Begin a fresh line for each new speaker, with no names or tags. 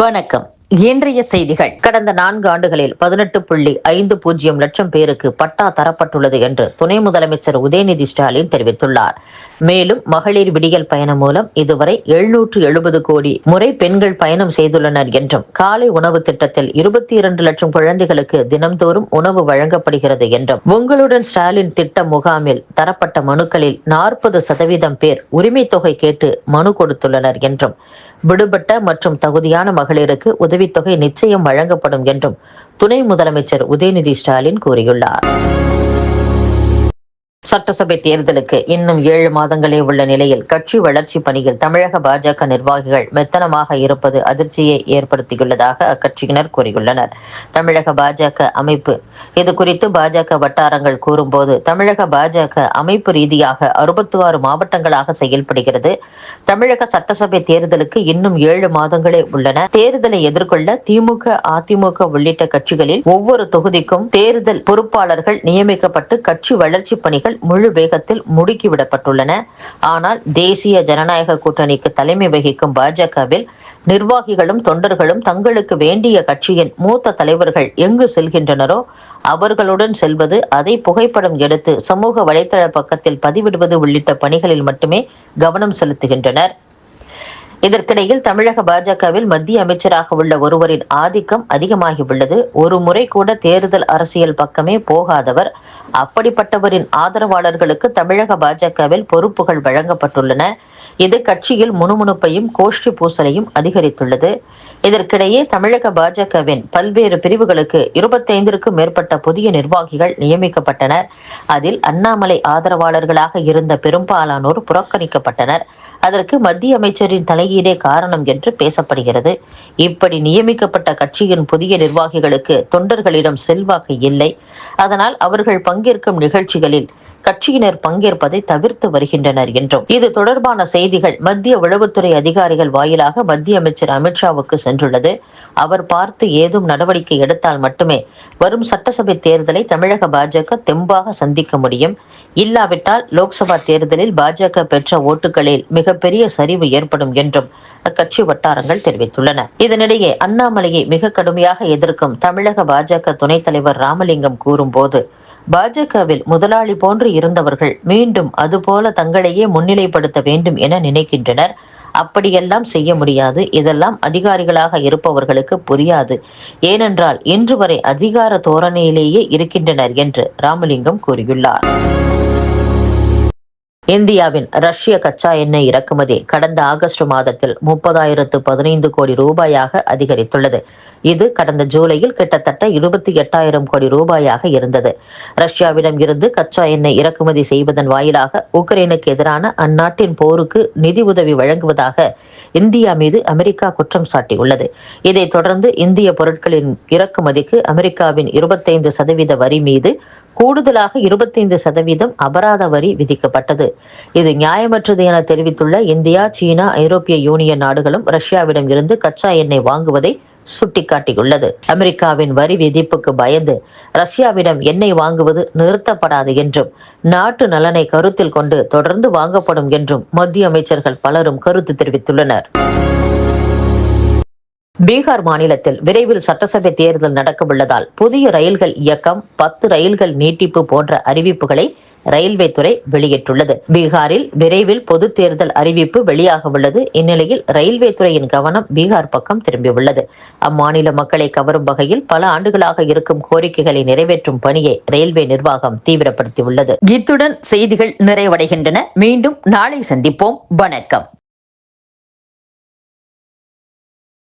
வணக்கம். இன்றைய செய்திகள். கடந்த நான்கு ஆண்டுகளில் பதினெட்டு புள்ளி ஐந்து பூஜ்ஜியம் லட்சம் பேருக்கு பட்டா தரப்பட்டுள்ளது என்று துணை முதலமைச்சர் உதயநிதி ஸ்டாலின் தெரிவித்துள்ளார். மேலும் மகளிர் விடியல் பயணம் மூலம் இதுவரை எழுநூற்று எழுபது கோடி முறை பெண்கள் பயணம் செய்துள்ளனர் என்றும் காலை உணவு திட்டத்தில் இருபத்தி இரண்டு லட்சம் குழந்தைகளுக்கு தினம்தோறும் உணவு வழங்கப்படுகிறது என்றும் உங்களுடன் ஸ்டாலின் திட்ட முகாமில் தரப்பட்ட மனுக்களில் நாற்பது சதவீதம் பேர் உரிமை தொகை கேட்டு மனு கொடுத்துள்ளனர் என்றும் விடுபட்ட மற்றும் தகுதியான மகளிருக்கு உதவித்தொகை நிச்சயம் வழங்கப்படும் என்றும் துணை முதலமைச்சர் உதயநிதி ஸ்டாலின் கூறியுள்ளார். சட்டசபை தேர்தலுக்கு இன்னும் ஏழு மாதங்களே உள்ள நிலையில் கட்சி வளர்ச்சி பணியில் தமிழக பாஜக நிர்வாகிகள் மெத்தனமாக இருப்பது அதிர்ச்சியை ஏற்படுத்தியுள்ளதாக அக்கட்சியினர் கூறியுள்ளனர். தமிழக பாஜக அமைப்பு இது குறித்து பாஜக வட்டாரங்கள் கூறும்போது தமிழக பாஜக அமைப்பு ரீதியாக அறுபத்தி ஆறு மாவட்டங்களாக செயல்படுகிறது. தமிழக சட்டசபை தேர்தலுக்கு இன்னும் ஏழு மாதங்களே உள்ளன. தேர்தலை எதிர்கொள்ள திமுக அதிமுக உள்ளிட்ட கட்சிகளில் ஒவ்வொரு தொகுதிக்கும் தேர்தல் பொறுப்பாளர்கள் நியமிக்கப்பட்டு கட்சி வளர்ச்சி பணிகள் முழு வேகத்தில் முடுக்கிவிடப்பட்டுள்ளன. ஆனால் தேசிய ஜனநாயக கூட்டணிக்கு தலைமை வகிக்கும் பாஜகவில் நிர்வாகிகளும் தொண்டர்களும் தங்களுக்கு வேண்டிய கட்சியின் மூத்த தலைவர்கள் எங்கு செல்கின்றனரோ அவர்களுடன் செல்வது அதை புகைப்படம் எடுத்து சமூக வலைதள பக்கத்தில் பதிவிடுவது உள்ளிட்ட பணிகளில் மட்டுமே கவனம் செலுத்துகின்றனர். இதற்கிடையில் தமிழக பாஜகவில் மத்திய அமைச்சராக உள்ள ஒருவரின் ஆதிக்கம் அதிகமாகியுள்ளது. ஒரு முறை கூட தேர்தல் அரசியல் பக்கமே போகாதவர். அப்படிப்பட்டவரின் ஆதரவாளர்களுக்கு தமிழக பாஜகவில் பொறுப்புகள் வழங்கப்பட்டுள்ளன. இது கட்சியில் முணுமுணுப்பையும் கோஷ்டி பூசலையும் அதிகரித்துள்ளது. இதற்கிடையே தமிழக பாஜகவின் பல்வேறு பிரிவுகளுக்கு இருபத்தைந்திற்கும் மேற்பட்ட புதிய நிர்வாகிகள் நியமிக்கப்பட்டனர். அதில் அண்ணாமலை ஆதரவாளர்களாக இருந்த பெரும்பாலானோர் புறக்கணிக்கப்பட்டனர். அதற்கு மத்திய அமைச்சரின் தலையீடே காரணம் என்று பேசப்படுகிறது. இப்படி நியமிக்கப்பட்ட கட்சியின் புதிய நிர்வாகிகளுக்கு தொண்டர்களிடம் செல்வாக்கு இல்லை. அதனால் அவர்கள் பங்கேற்கும் நிகழ்ச்சிகளில் கட்சியினர் பங்கேற்பதை தவிர்த்து வருகின்றனர் என்றும். இது தொடர்பான செய்திகள் மத்திய உளவுத்துறை அதிகாரிகள் வாயிலாக மத்திய அமைச்சர் அமித்ஷாவுக்கு சென்றுள்ளது. அவர் பார்த்து ஏதும் நடவடிக்கை எடுத்தால் மட்டுமே வரும் சட்டசபை தேர்தலை தமிழக பாஜக தெம்பாக சந்திக்க முடியும். இல்லாவிட்டால் லோக்சபா தேர்தலில் பாஜக பெற்ற ஓட்டுகளில் மிகப்பெரிய சரிவு ஏற்படும் என்றும் அக்கட்சி வட்டாரங்கள் தெரிவித்துள்ளன. இதனிடையே அண்ணாமலையை மிக கடுமையாக எதிர்க்கும் தமிழக பாஜக துணைத் தலைவர் ராமலிங்கம் கூறும்போது பாஜகவில் முதலாளி போன்று இருந்தவர்கள் மீண்டும் அதுபோல தங்களையே முன்னிலைப்படுத்த வேண்டும் என நினைக்கின்றனர். அப்படியெல்லாம் செய்ய முடியாது. இதெல்லாம் அதிகாரிகளாக இருப்பவர்களுக்கு புரியாது. ஏனென்றால் இன்று வரை அதிகார தோரணையிலேயே இருக்கின்றனர் என்று ராமலிங்கம் கூறியுள்ளார். இந்தியாவின் ரஷ்ய கச்சா எண்ணெய் இறக்குமதி கடந்த ஆகஸ்ட் மாதத்தில் முப்பதாயிரத்து பதினைந்து கோடி ரூபாயாக அதிகரித்துள்ளது. இது கடந்த ஜூலையில் கிட்டத்தட்ட இருபத்தி எட்டாயிரம் கோடி ரூபாயாக இருந்தது. ரஷ்யாவிடம் இருந்து கச்சா எண்ணெய் இறக்குமதி செய்வதன் வாயிலாக உக்ரைனுக்கு எதிரான அந்நாட்டின் போருக்கு நிதி உதவி வழங்குவதாக இந்தியா மீது அமெரிக்கா குற்றம் சாட்டியுள்ளது. இதைத் தொடர்ந்து இந்திய பொருட்களின் இறக்குமதிக்கு அமெரிக்காவின் இருபத்தைந்து சதவீத வரி மீது கூடுதலாக இருபத்தைந்து சதவீதம் அபராத வரி விதிக்கப்பட்டது. இது நியாயமற்றது என தெரிவித்துள்ள இந்தியா சீனா ஐரோப்பிய யூனியன் நாடுகளும் ரஷ்யாவிடம் இருந்து கச்சா எண்ணெய் வாங்குவதை சுட்டிக்காட்டியுள்ளது. அமெரிக்காவின் வரி விதிப்புக்கு பயந்து ரஷ்யாவிடம் எண்ணெய் வாங்குவது நிறுத்தப்படாது என்றும் நாட்டு நலனை கருத்தில் கொண்டு தொடர்ந்து வாங்கப்படும் என்றும் மத்திய அமைச்சர்கள் பலரும் கருத்து தெரிவித்துள்ளனர். பீகார் மாநிலத்தில் விரைவில் சட்டசபை தேர்தல் நடக்கவுள்ளதால் புதிய ரயில்கள் இயக்கம் பத்து ரயில்கள் நீட்டிப்பு போன்ற அறிவிப்புகளை ரயில்வே துறை வெளியிட்டுள்ளது. பீகாரில் விரைவில் பொது தேர்தல் அறிவிப்பு வெளியாக உள்ளது இந்நிலையில் ரயில்வே துறையின் கவனம் பீகார் பக்கம் திரும்பியுள்ளது. அம்மாநில மக்களை கவரும் வகையில் பல ஆண்டுகளாக இருக்கும் கோரிக்கைகளை நிறைவேற்றும் பணியை ரயில்வே நிர்வாகம் தீவிரப்படுத்தியுள்ளது. இத்துடன் செய்திகள் நிறைவடைகின்றன. மீண்டும் நாளை சந்திப்போம். வணக்கம்.